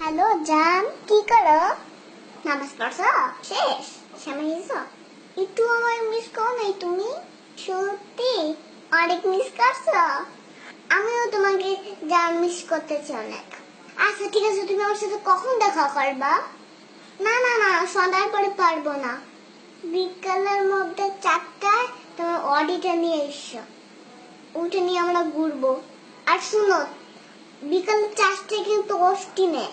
Hello, জান, কি করো? নামাজ পড়ছো শেষ। সময় হয়েছো একটু আমার মিস করো নাই তুমি? সত্যি? অনেক মিস করছ? আমিও তোমাকে জান মিস করতেছি অনেক। আচ্ছা ঠিক আছে, তুমি আমার সাথে কখন দেখা করবা? না না না, সন্ধ্যার পরে পারব না। বিকালের মধ্যে চারটায় তোমার অডিটা নিয়ে এসো। ওটা নিয়ে আমরা ঘুরবো। আর শুনো, বিকাল চারটে কিন্তু অষ্টি নেই।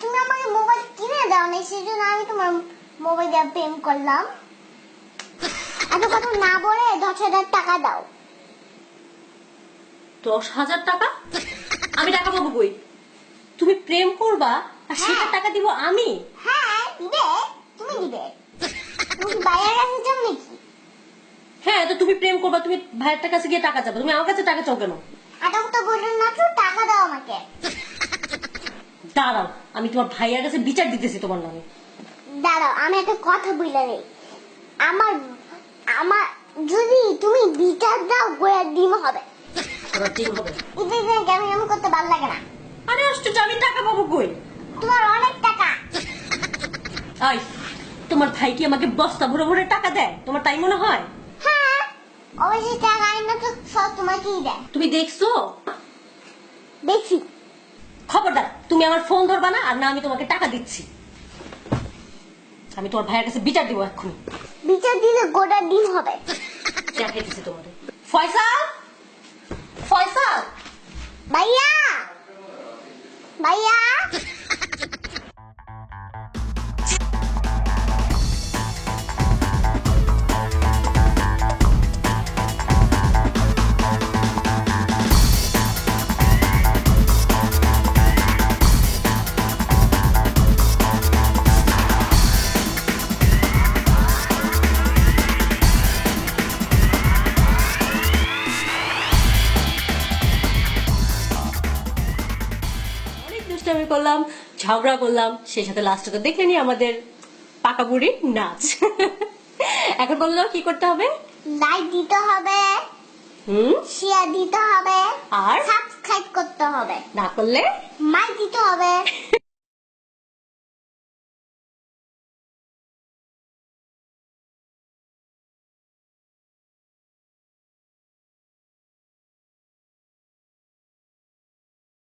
তুমি আমাকে মোবাইল কিনে দাও না সেই জন্য আমি তোমার মোবাইল দিয়ে প্রেম করলাম। এত কথা না বলে দশ হাজার টাকা দাও। দশ হাজার টাকা? আমি টাকা পাবো কই? তুমি প্রেম করবা আর সেটা টাকা দিব আমি? হ্যাঁ দিবে। তুমি দিবে। তুমি বাইরে কাছে যাও নাকি? হ্যাঁ তো তুমি প্রেম করবা তুমি ভাইয়ের কাছে গিয়ে টাকা চাবে তুমি আমার কাছে টাকা চাও কেন? এত কথা বললেন না তো টাকা দাও আমাকে। দাঁড়াও আমি তোমার ভাইয়ের কাছে বিচার দিতেছি তোমার নামে। দাঁড়াও আমি একটা কথা বলে নেই। আমার আমার যদি তুমি বিচার দাও গোড়ার ডিম হবে। কেমন কেমন করতে ভালো লাগে না। আরে আশ্চর্য আমি টাকা পাবো কই? তোমার অনেক টাকা। আই তোমার ভাই কি আমাকে বস্তা ভরে ভরে টাকা দেয়? তোমার তাই মনে হয়? হ্যাঁ অবশ্যই টাকা আইন তো সব তোমাকেই দেয়। তুমি দেখছ? দেখছি। খবরদার তুমি আমার ফোন ধরবা না আর না আমি তোমাকে টাকা দিচ্ছি। আমি তোমার ভাইয়ের কাছে বিচার দিব এক্ষুনি। বিচার দিলে গোটা দিন হবে। দেখাইতেছি তোমাদের। ফয়সাল? ফয়সাল? দুষ্টামি করলাম ঝগড়া করলাম সেই সাথে লাস্টে তো দেখলেনি আমাদের পাকা বুড়ির নাচ। এখন বলল কি করতে হবে? লাইক দিতে হবে। হুম? শেয়ার দিতে হবে। আর? সাবস্ক্রাইব করতে হবে। না করলে? মাইক দিতে হবে।